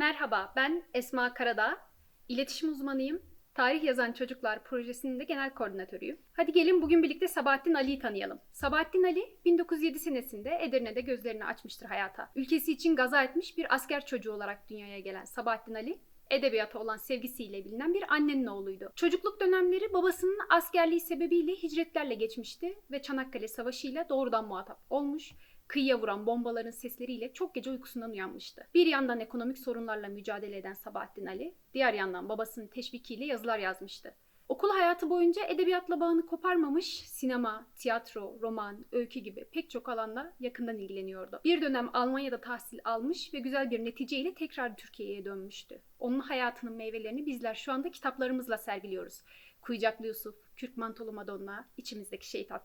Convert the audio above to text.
Merhaba, ben Esma Karadağ. İletişim uzmanıyım. Tarih Yazan Çocuklar projesinin de genel koordinatörüyüm. Hadi gelin bugün birlikte Sabahattin Ali'yi tanıyalım. Sabahattin Ali 1907 senesinde Edirne'de gözlerini açmıştır hayata. Ülkesi için gaza etmiş bir asker çocuğu olarak dünyaya gelen Sabahattin Ali, edebiyata olan sevgisiyle bilinen bir annenin oğluydu. Çocukluk dönemleri babasının askerliği sebebiyle hicretlerle geçmişti ve Çanakkale Savaşı ile doğrudan muhatap olmuş kıyıya vuran bombaların sesleriyle çok gece uykusundan uyanmıştı. Bir yandan ekonomik sorunlarla mücadele eden Sabahattin Ali, diğer yandan babasının teşvikiyle yazılar yazmıştı. Okul hayatı boyunca edebiyatla bağını koparmamış, sinema, tiyatro, roman, öykü gibi pek çok alanda yakından ilgileniyordu. Bir dönem Almanya'da tahsil almış ve güzel bir neticeyle tekrar Türkiye'ye dönmüştü. Onun hayatının meyvelerini bizler şu anda kitaplarımızla sergiliyoruz. Kuyucaklı Yusuf, Kürk Mantolu Madonna, İçimizdeki Şeytan.